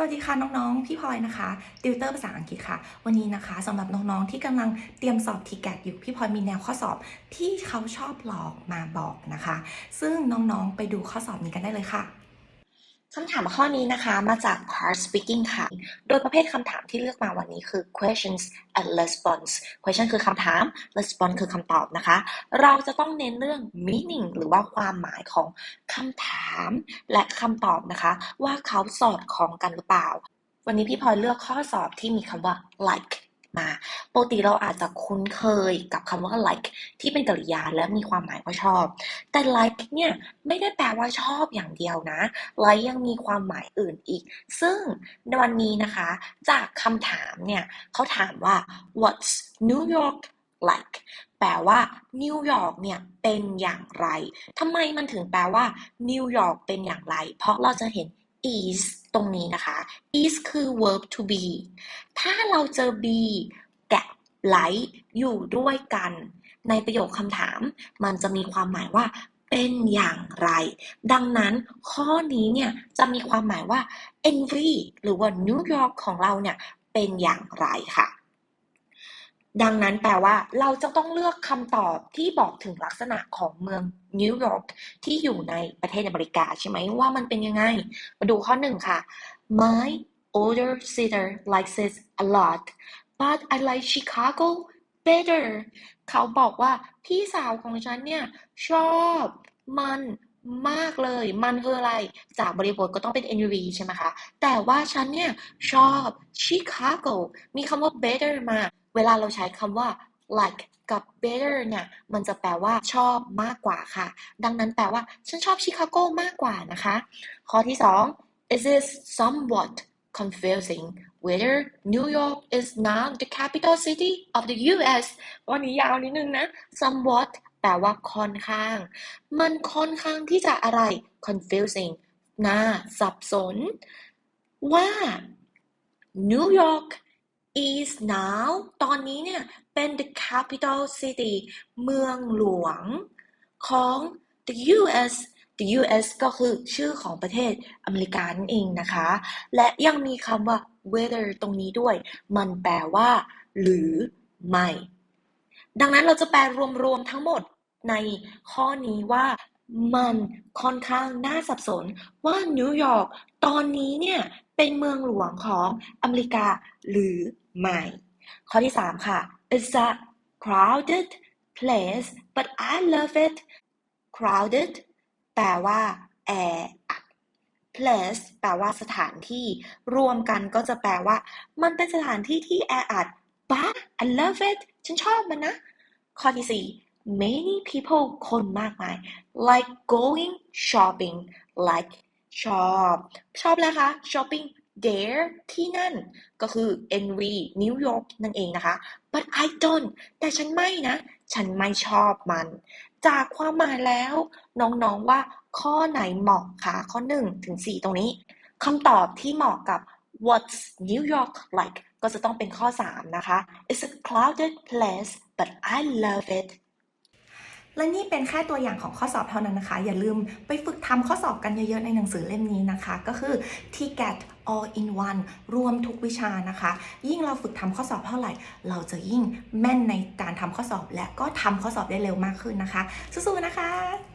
สวัสดีค่ะน้องๆ พี่พลอยนะคะติวเตอร์ภาษาอังกฤษค่ะ วันนี้นะคะสำหรับน้องๆที่กำลังเตรียมสอบทีแกตอยู่พี่พลอยมีแนวข้อสอบที่เขาชอบหลอกมาบอกนะคะ ซึ่งน้องๆไปดูข้อสอบนี้กันได้เลยค่ะ คำถามข้อนี้นะคะมาจาก Hard Speaking ค่ะ โดยประเภทคำถามที่เลือกมาวันนี้คือ questions and response question คือคำถาม response คือคำตอบนะคะ เราจะต้องเน้นเรื่อง meaning หรือว่าความหมายของคำถามและคำตอบนะคะ ว่าเขาสอดคล้องกันหรือเปล่า วันนี้พี่พลอยเลือกข้อสอบที่มีคำว่า like มา ปกติเราอาจจะคุ้นเคยกับคำว่า like ที่เป็นกริยาและมีความหมายว่าชอบ แต่ like เนี่ยไม่ได้แปลว่าชอบอย่างเดียวนะ like ยังมีความหมายอื่นอีก ซึ่งในวันนี้นะคะ จากคำถามเนี่ยเขาถามว่า what's New York like แปลว่านิวยอร์กเนี่ยเป็นอย่างไร ทำไมมันถึงแปลว่านิวยอร์กเป็นอย่างไร เพราะเราจะเห็น is ตรงนี้นะคะ is คือ verb to be ถ้าเราเจอ be กับ like อยู่ด้วยกัน ในประโยคคำถาม มันจะมีความหมายว่าเป็นอย่างไร ดังนั้นข้อนี้เนี่ยจะมีความหมายว่า envy หรือว่านิวยอร์กของเราเนี่ยเป็นอย่างไรค่ะ ดังนั้นแปลว่าเราจะต้องเลือกคำตอบที่บอกถึงลักษณะของเมืองนิวยอร์กที่อยู่ในประเทศอเมริกาใช่ไหมว่ามันเป็นยังไง มาดูข้อหนึ่งค่ะ My older sister likes it a lot but I like Chicago better เขาบอกว่าพี่สาวของฉันเนี่ย ชอบมัน มากเลย มันคืออะไร จากบริบทก็ต้องเป็น NUV ใช่ไหมคะ แต่ว่าฉันเนี่ยชอบ Chicago มีคำว่า better มา เวลาเราใช้คำว่า like กับ better เนี่ย มันจะแปลว่าชอบมากกว่าค่ะ ดังนั้นแปลว่า ฉันชอบชิคาโกมากกว่านะคะ ข้อที่สอง It is somewhat confusing whether New York is now the capital city of the U.S. วันนี้ยาวนิดนึงนะ somewhat แปลว่าค่อนข้าง มันค่อนข้างที่จะอะไร confusing น่าสับสน ว่า New York is now ตอนนี้เนี่ย เป็น the capital city เมืองหลวงของ the US the US ก็คือชื่อของประเทศอเมริกานั่นเองนะคะ และยังมีคำว่า whether ตรงนี้ด้วย มันแปลว่า หรือไม่ ดังนั้นเราจะแปลรวมๆทั้งหมดในข้อนี้ว่ามันค่อนข้างน่าสับสนว่านิวยอร์กตอนนี้เนี่ยเป็นเมืองหลวงของอเมริกาหรือไม่ข้อที่ 3 ค่ะ It's a crowded place but I love it crowded แปลว่า แออัด place แปลว่าสถานที่ รวมกันก็จะแปลว่า มันเป็นสถานที่ที่แออัด but I love it ฉันชอบมันนะ ข้อที่4 many people คนมากมาย like going shopping like ชอบ ชอบแล้วคะ shopping there ที่นั่น ก็คือ NV New York นั่นเองนะคะ but I don't แต่ฉันไม่นะ ฉันไม่ชอบมัน จากความหมายแล้ว น้องๆว่าข้อไหนเหมาะคะข้อ 1 ถึง 4 ตรงนี้คำตอบที่เหมาะกับ What's New York like ก็จะต้องเป็นข้อ 3 นะคะ It's a crowded place but I love it และนี่เป็นแค่ตัวอย่างของข้อสอบเท่านั้นนะคะ อย่าลืมไปฝึกทำข้อสอบกันเยอะๆ ในหนังสือเล่มนี้นะคะ ก็คือ TGAT all in one รวมทุกวิชานะคะ ยิ่งเราฝึกทำข้อสอบเท่าไหร่ เราจะยิ่งแม่นในการทำข้อสอบ และก็ทำข้อสอบได้เร็วมากขึ้นนะคะ สู้ๆนะคะ